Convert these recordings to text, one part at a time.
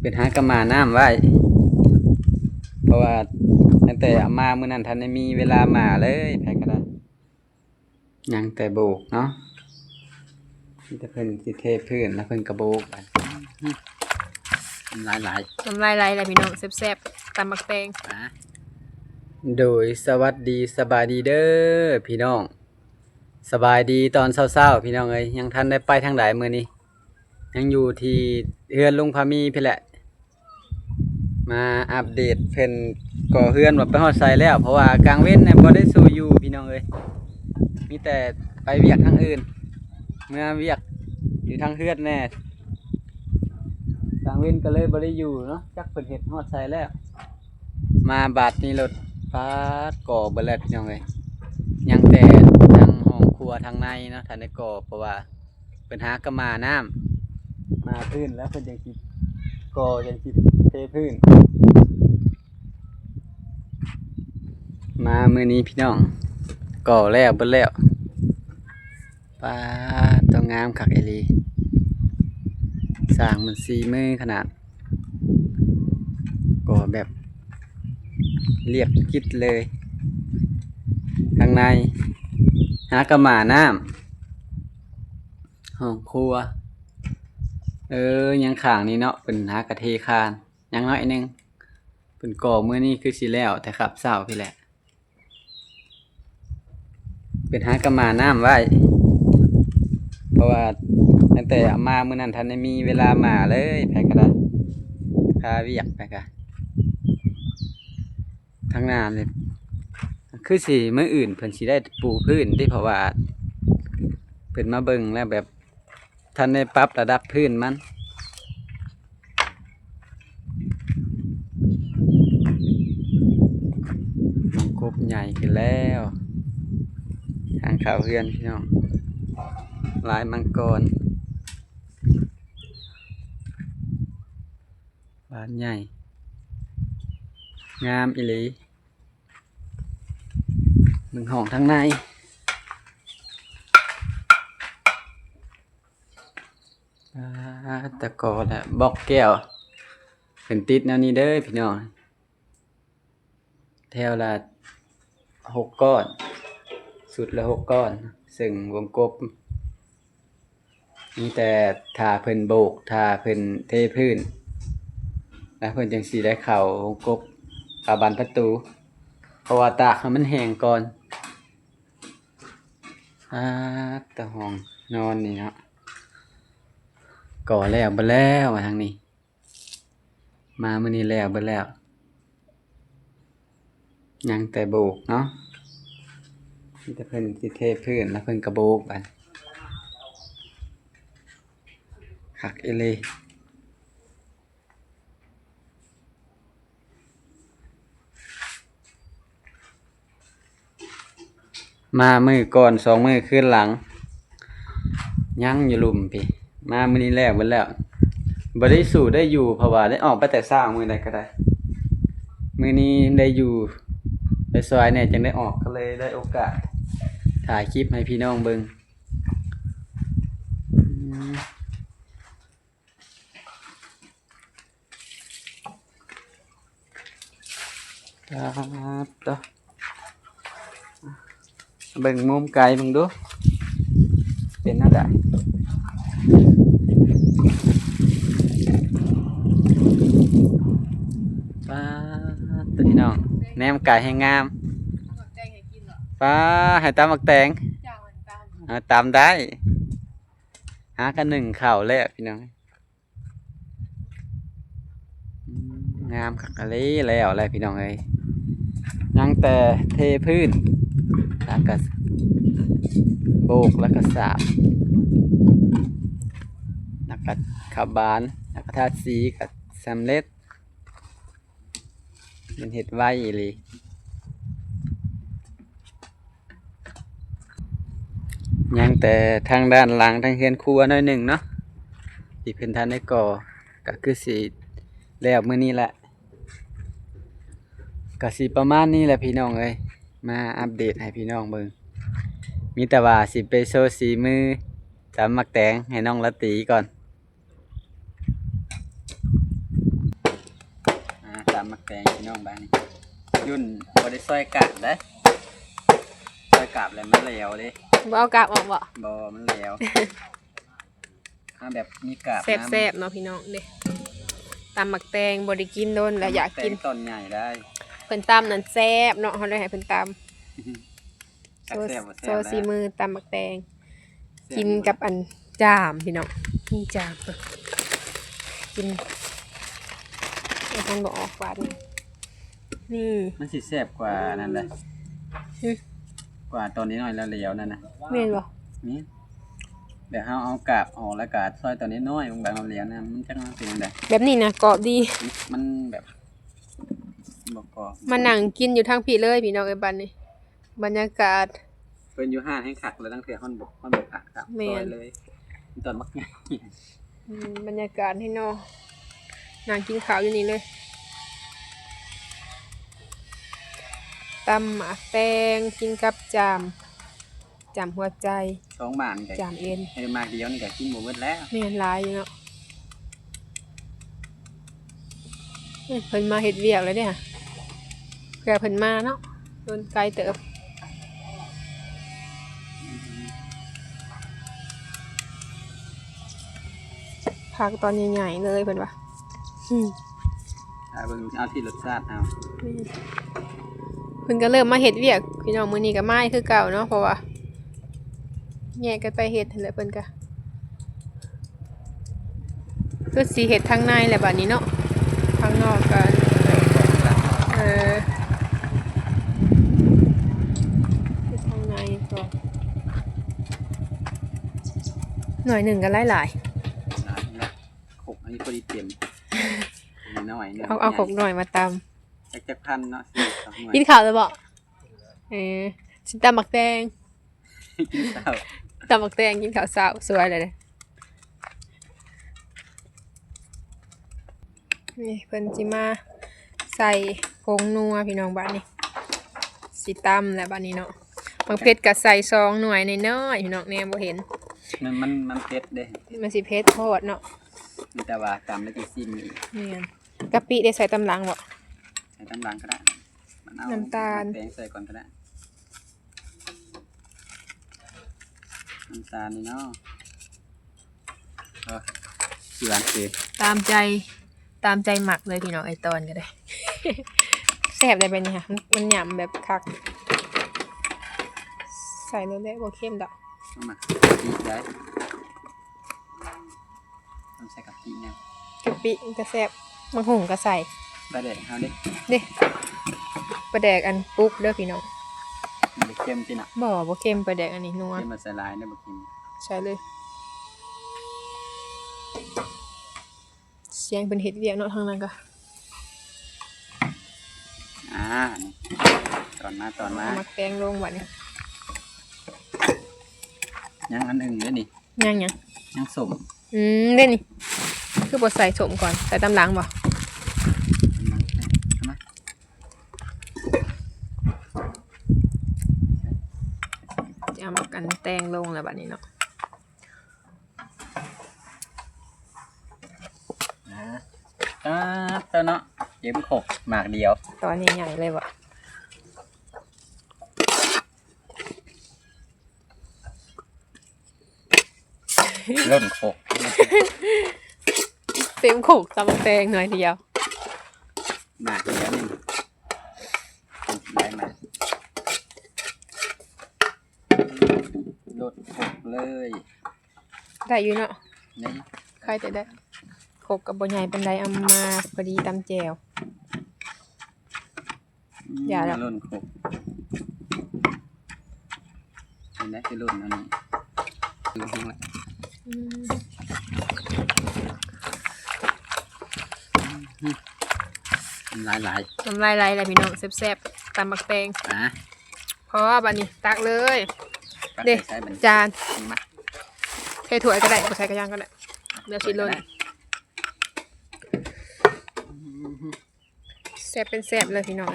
เป็นหากระมาน้ำไว้ เพราะว่าตั้งแต่เอามามื้อนั้นทันได้มีเวลามาเลยไผก็ได้ยังแต่โบกเนาะมีแต่เพิ่นสิเทพื้นแล้วเพิ่นก็โบกไปหลายหลายน้ำลายไหลเลยพี่น้องแซ่บๆตำบักแตงๆนะโดยสวัสดีสบายดีเด้อพี่น้อง สบายดีตอนเช้าๆพี่น้องเอ้ยยังทันได้ไปทางใดมื้อนี้ ยังอยู่ที่เฮือนลุงพามีพี่แหละ มาอัปเดตเพิ่นก่อเฮือนว่าไปฮอดไสแล้ว เพราะว่ากลางเว้นเนี่ยบ่ได้สู่อยู่พี่น้องเอ้ยมีแต่ไปเวียกทางอื่น เมื่อเวียกอยู่ทางเฮือนแน่กลางเว้นก็เลยบ่ได้อยู่เนาะจักเพิ่นเฮ็ดฮอดไสแล้ว มาบาดนี้รถฟาดก่อเบิดแล้วพี่น้องเอ้ยยังแต่ทางห้องครัวทางในเนาะทันได้ก่อเพราะว่าเพิ่นหากระมาน้ำมา พื้นแล้วเพิ่นจังสิดก่อจังสิดเทพื้น มามื้อนี้พี่น้องก่อแล้วเบิดแล้วป้าต้องงามคักอีหลีสร้างมันสีมือขนาดก่อแบบเรียบกิดเลย ข้างใน หากระหมาน้ำห้องครัว เออยังขางนี้เนาะเป็นหากะเทคานยังน้อยนึงเป็นก่อเมื่อนี้คือสิแล้วแต่ขับเศร้าพี่แหละ เป็นหากระมาน้ำไว้ เพราะว่าตั้งแต่มาเมื่อนั้นทันได้มีเวลามาเลยไปก็ได้พาวียกไปกันทั้งนานเลยคือสิเมื่ออื่นเพิ่นสิได้ปูพื้นที่เพราะว่าเพิ่นมาเบิ่งแล้วแบบ ท่านได้ปรับระดับพื้นมัน มังกบใหญ่ขึ้นแล้ว ทางเขาเฮือนพี่น้องลายมังกรบานใหญ่ งามอีหลีมึงห้องทั้งในอ่า ตะกอและบอกแก้วเป็นติดแนวนี้เด้อพี่น้องแถวละหกก้อน สุดละหกก้อน ซึ่งวงกบมีแต่ทาเพิ่นโบกทาเพิ่นเทพื้น แล้วเพิ่นจังสีได้เข่าวงกบขาบานประตู เพราะว่าตากมันแห้งก่อนอ่าตะห้องนอนนี่เนาะ ก่อแล้วเบ่แล้วมาทางนี้ มามื้อนี้แล้วเบ่แล้วยังแต่โบกเนาะมีแต่เพิ่นสิเทพื้นแล้วเพิ่นก็โบกบัดคักอีหลีมามือก่อนสองมือขึ้นหลัง ยังอยู่ลุมพี่ มามือนี้แล้วหมดแล้วบได้สู่ได้อยู่เพราะว่าได้ออกไปแต่เช้ามือใดก็ได้มือนี้ได้อยู่ไปซอยเนี่ยจึงได้ออกก็เลยได้โอกาส ถ่ายคลิปให้พี่น้องเบิงครับต่อเบิ่งมุมไกลมึงดู เป็นหน้าได้ป้าตัวพี่น้อง แน มไก่ให้งามแตงให้กินเหรอป้าให้ตามมักแตงจ้างมันตามเอาตามได้ หากันหนึ่งเข่าวแล้วพี่น้องอืมงามคักอะไรแล้วอะไรพี่น้องเอ้ยยังแต่เทพื้นแล้วก็โบกแล้วก็สาบแล้วก็ขับบานแล้วก็ทาสีกับสำเร็จ มันเห็ดไว้อีหลียังแต่ทางด้านหลังทางเฮือนครัวน้อยหนึ่งเนาะที่เพิ่นทันได้ก่อก็คือสิแล้วมื้อนี้แหละก็สิประมาณนี้แหละพี่น้องเอ้ยมาอัปเดตให้พี่น้องเบิ่งมีแต่ว่าสิไปโชว์สีมือตำมักแตงให้น้องละตีก่อน ตำมักแตงพี่น้องบ้านนี่ยุ่นบ่ได้ซอยกาบได้ซอยกาบแล้วมันเหลวเด้บ่เอากากออกบ่บ่มันเหลวถ้าแบบมีกาบแซ่บๆเนาะพี่น้องเด้ตำหมักแตงบ่ได้กินโดนแล้วอยากกินแตงต้นใหญ่ได้เพิ่นตำนั่นแซ่บเนาะเฮาเลยให้เพิ่นตำจัโซกแซ่บบ่โซแซ่บซีมือตำหมักแตงแซ่กินกับอันจามพี่น้องนี่จามเพิ่นกิน เอาท่านบอกออกหวานนี่มันสิแซ่บกว่านั่นเลยหึกว่าตอนนี้หน่อยแล้วเหลวนั่นน่ะแม่นบ่นี่เดี๋ยวเฮาเอากาบออกแล้วกาดซอยตอนนี้น้อยลงแบบเอาเหลวนะมันจังมันเป็นจังไดแบบนี้นะกรอบดี มันแบบบ่กรอบมานั่งกินอยู่ทางพี่เลยพี่น้องไอ้บันนี่บรรยากาศเพิ่นอยู่ห้านให้คักแล้วตั้งแต่ฮ้อนบกฮ้อนบกคักครับแม่นซอยเลย ตอนมักใหญ่อืมบรรยากาศให้เนอ นั่งกินข้าวอยู่นี่เลยตำหมากแตงกินกับจามจามหัวใจสองบาทก็จามเอ็นให้มากเดียวนี่ก็กินบ่หมดแล้วแม่นหลายอยู่เนาะเอ้ยเพิ่นมาเฮ็ดเวียกแล้วเนี่ยเพื่อเพิ่นมาเนาะโดนไกลเติบพักตอนใหญ่ๆเลยเพิ่นว่า อืมเอาเบิ่งเอาที่รสชาติเอาเพิ่นก็เริ่มมาเฮ็ดเวียกพี่น้องมื้อนี้ก็มาคือเก่าเนาะเพราะว่าแยกกันไปเฮ็ดนั่นแหละเพิ่นก็คือสิเฮ็ดทางในแหละบัดนี้เนาะทางนอกก็เออเฮ็ดทางในก่อนหน่อยหนึ่งก็หลายหลายแล้วขกอันนี้พอดีเต็ม น้อยๆๆเนี่ยเอาเอาขกหน่อยมาตำจักจักพันเนาะสิสองหน่วยกินข้าวแล้วบ่เออสิตำหมักแตงกินข้าวตำบักแตงกินข้าวเช้าสวยเลยเด้นี่เพิ่นจิมาใส่ผงนัวพี่น้องบ้านนี้สิตำแล้วบ้านนี้เนาะบางเพชรก็ใส่ซองหน่วยน้อยๆพี่น้องแนมบ่เห็น มันมันมันเผ็ดเด้มันสิเพชรโพดเนาะมีแต่ว่าตามแล้วก็ซิมอีกเนียน กะปิได้ใส่ตำหลังบ่ ใส่ตำลังก็ได้มันเอาน้ำตาล แป้งใส่ก่อนก็ได้น้ำตาลนี่เนาะเออเกลือสิตามใจตามใจหมักเลยพี่น้องไอตอนก็ได้ แซ่บได้ไปนี่ค่ะมันมันหยำแบบคัก ใส่เลยๆบ่เข้มดอกเอามากะปิได้ต้องใส่กะปิเนี่ยกะปิมันก็แซ่บ มะฮุ่งก็ใส่ได้เด็ดเอาดิเด้ปลาแดกอันปุ๊บเด้อพี่น้องมันจะเค็มจิน่ะบ่บ่เค็มปลาแดกอันนี้นัวเค็มมาใส่ลายได้บ่เค็มใช่เลย เสียงเป็นเฮ็ดเวียกเนาะทางนั้นก็อ่านี่ตอนมาตอนมาเอามาแกงลงบัดนี้ยังอันอื่นด้วยนี่ยังยังยังสมอืมเด้นี่ คือบ่ใส่สมก่อน ใส่ตำหลังบ่ เอามา จะเอามากันแตงลงแล้วบัดนี้เนาะอ่าอ่าเจ้าเนาะเย็บขกหมากเดียว ตอนใหญ่ๆเลยบ่เริ่มขก เต็มโขกตำแตงหน่อยเดียว หมากเดียวนี่ได้มาลดขกเลย ได้อยู่เนาะนี่ใครจะได้โขกกับบ่ใหญ่ปานใดเอามาพอดีตำแจว อย่าละ ล่นขกเห็นไหมคือรุ่นอันนี้คือทิ้งละอืมมันหลายหลายน้ำลายไหลเลยพี่น้องแซ่บๆตำบักแตงๆอะเพราะว่าบัดนี้ตักเลย ปักเด้ใส่บัญจานชีมา เทถั่วก็ได้บ่ใส่กระย่างก็ได้เดี๋ยวชิลนแซ่บเป็นแซ่บเลยพี่น้อง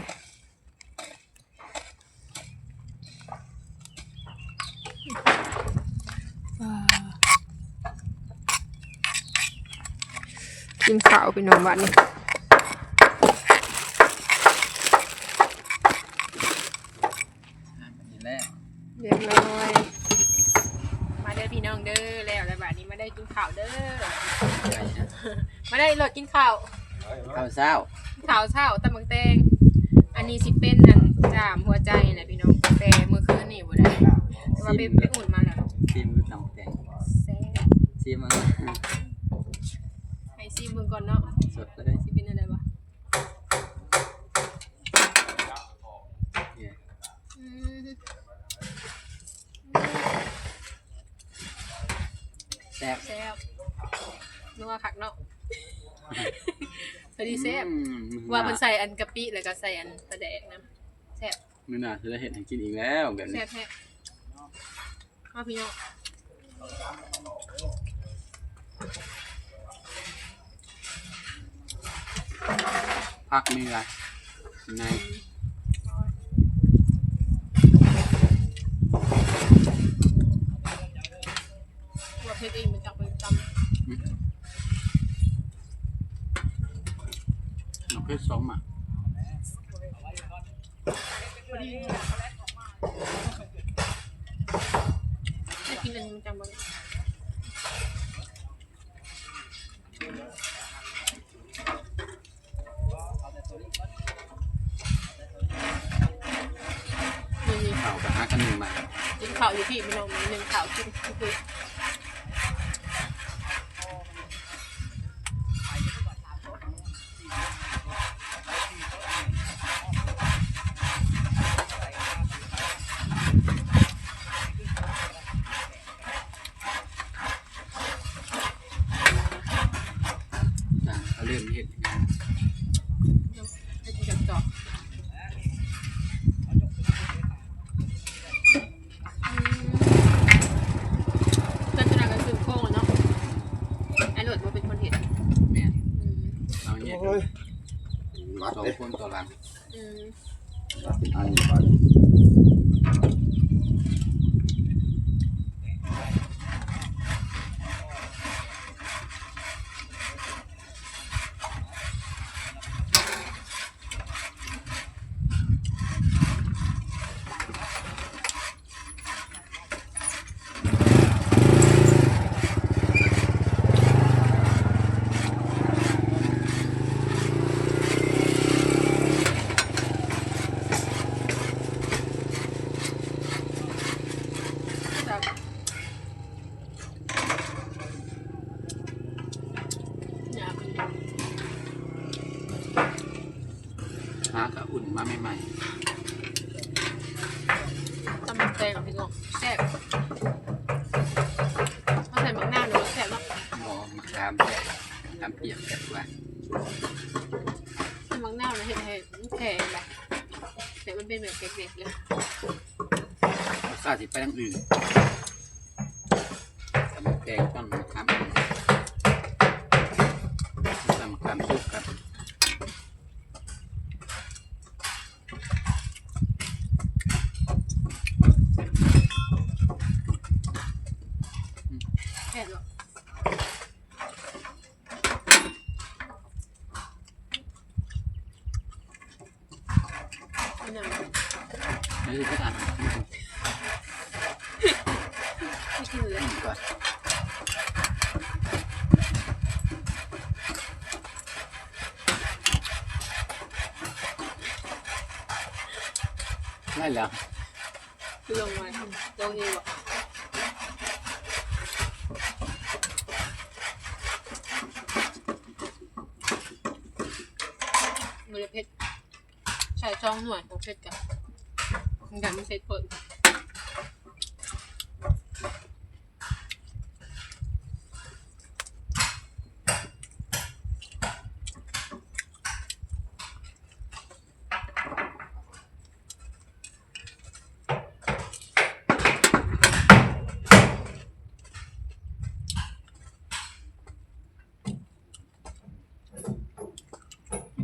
กินข้าวพี่น้องบันนี้ มาได้ รถกินข้าวข้าวเช้าข้าวเช้าตำบักแตงอันนี้สิเป็นอันจามหัวใจแหละพี่น้องแต่เมื่อคืนนี่บ่ได้แต่ว่าไปไปอุ่นมาแล้วชิมน้ำแกงแซ่บชิมมันให้ซิมเบิ่งก่อนเนาะสดเลย สิเป็นอะไรวะ เนี่ย อืม แซ่บ แซ่บนัวคักเนาะพ อดีแซ่บอืมว่าเพิ่นใส่อันกะปิแล้วก็ใส่อันปลาแดกนะแซ่บมื้อหน้าจะได้เห็นให้กินอีกแล้วแบบแซ่นี้บแท้มาพี่น้องพักมีอะไรใน ว่าเพชรเองมันจับไปต น้ำเพชรสมอะำพอดีได้กินอันนี้มันจังบ่ได้นี่นี่ ข้าวกับหากันหนึ่งมา กินข้าวอยู่ที่พี่น้องหนึ่งขาวกินคือเขาเริ่มเห็ดงาน ให้กินกับจอกอืมเพื่อนจะนั่งกันซึมโค้งอะเนาะไอ้โหลดมาเป็นคนเห็น แม่น อืม เอาเนี่ย โอ้ย สองคนต่อหลัง อืม อันนี้ไป แบบอยากกิน หากับอุ่นมาใหม่ ตำบักแตงกับพี่น้องแซ่บเขาใส่หมักหน้าวเนาะแซ่บเนาะ ๆหมอมะขามแซ่บมะขามเปียกแซ่บกว่า ใส่หมักหน้าวนะเห็นให้มันแข็งแบบแต่ มันเป็นแบบเด็กๆเลยข้าติสิไปทางอื่นตำแกงต้นมะขามตำมะขามซุปครับ แซ่บเนาะ อันนั้นแล้วจะอ่านไม่กินเลยก่อนได้แล้วคือลงมาลงเองวะอเพชรใสองหน่วยของเพชรกันมันกันไม่เพชรเปิด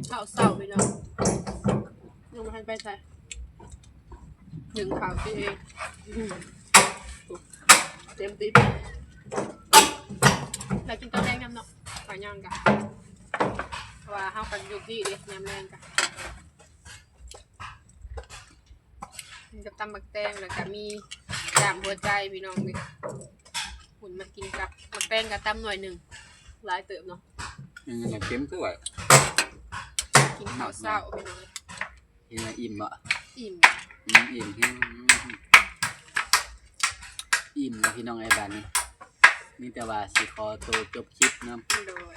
ข้าวเศร้าไปเนาะยัง ไม่ทันไปใส่หนึ่งข่าวที่เองอืมเต็มติ๊บแต่กินตอนแรกน้ำเนาะขอย่างกะเพราะว่าห้ากันอยู่ที่เด็กยำแรงกะมันกับตำบักแตงแล้วก็มีจามหัวใจพี่น้องเลยหุ่นมากินกับบักแตงกับตำหน่อยหนึ่งหลายเติบเนาะอืมเค็มด้วยกินข้าวเช้าพี่น้องเห็นว่าอิ่มบ่อิ่มอืมอิ่มแฮงอิ่มนะพี่น้องไอ้บ้านนี้มีแต่ว่าสิขอตัวจบคลิปเนาะโดย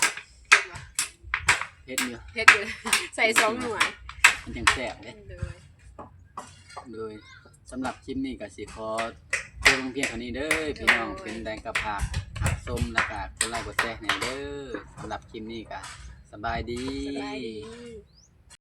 เฮ็ดอยู่เฮ็ดเลยใส่สองหน่วยมันจังแซ่บเด้โดยโดยสำหรับคลิปนี้ก็สิขอจบลงเพียงเท่านี้เด้อพี่น้องเป็นแรงกระพากหักส้มแล้วก็กดไลค์กดแชร์ให้เด้อสำหรับคลิปนี้ก็สบายดีสบายดี